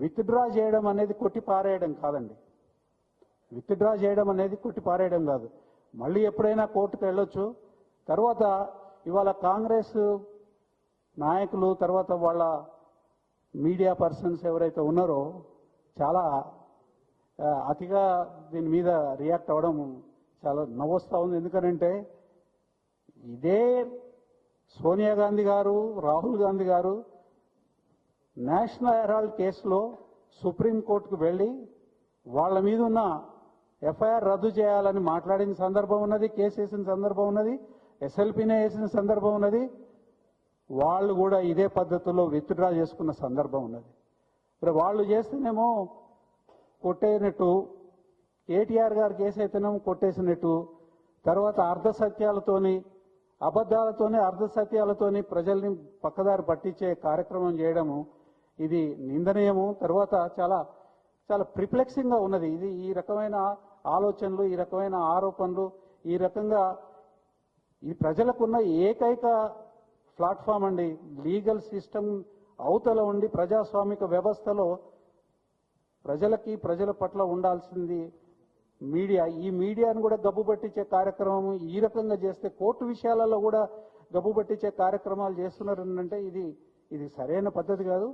Withdraw చేయడం అనేది కొట్టి పారేయడం కాదండి. విత్డ్రా చేయడం అనేది కొట్టి పారేయడం కాదు. మళ్ళీ ఎప్పుడైనా కోర్టుకు వెళ్ళొచ్చు. తర్వాత ఇవాళ కాంగ్రెస్ నాయకులు తర్వాత వాళ్ళ మీడియా పర్సన్స్ ఎవరైతే ఉన్నారో చాలా అతిగా దీని మీద రియాక్ట్ అవ్వడం చాలా నవ్వుస్తూ ఉంది. ఎందుకనంటే ఇదే సోనియా గాంధీ గారు రాహుల్ గాంధీ గారు నేషనల్ హెరాల్డ్ కేసులో సుప్రీంకోర్టుకు వెళ్ళి వాళ్ళ మీద ఉన్న ఎఫ్ఐఆర్ రద్దు చేయాలని మాట్లాడిన సందర్భం ఉన్నది కేసు వేసిన సందర్భం ఉన్నది ఎస్ఎల్పీనే వేసిన సందర్భం ఉన్నది వాళ్ళు కూడా ఇదే పద్ధతిలో విత్డ్రా చేసుకున్న సందర్భం ఉన్నది. మరి వాళ్ళు చేస్తేనేమో కొట్టేనట్టు కేటీఆర్ గారు కేసు అయితేనేమో కొట్టేసినట్టు తర్వాత అర్ధ సత్యాలతోని అబద్ధాలతోని అర్ధ సత్యాలతోని ప్రజల్ని పక్కదారి పట్టించే కార్యక్రమం చేయడము ఇది నిందనీయము. తర్వాత చాలా చాలా ప్రిప్లెక్సింగ్గా ఉన్నది. ఇది ఈ రకమైన ఆలోచనలు ఈ రకమైన ఆరోపణలు ఈ రకంగా ఈ ప్రజలకున్న ఏకైక ప్లాట్ఫామ్ అండి. లీగల్ సిస్టమ్ అవతల ఉండి ప్రజాస్వామిక వ్యవస్థలో ప్రజలకి ప్రజల పట్ల ఉండాల్సింది మీడియా. ఈ మీడియాను కూడా గబ్బు పట్టించే కార్యక్రమం ఈ రకంగా చేస్తే కోర్టు విషయాలలో కూడా గబ్బు పట్టించే కార్యక్రమాలు చేస్తున్నారంటే ఇది ఇది సరైన పద్ధతి కాదు.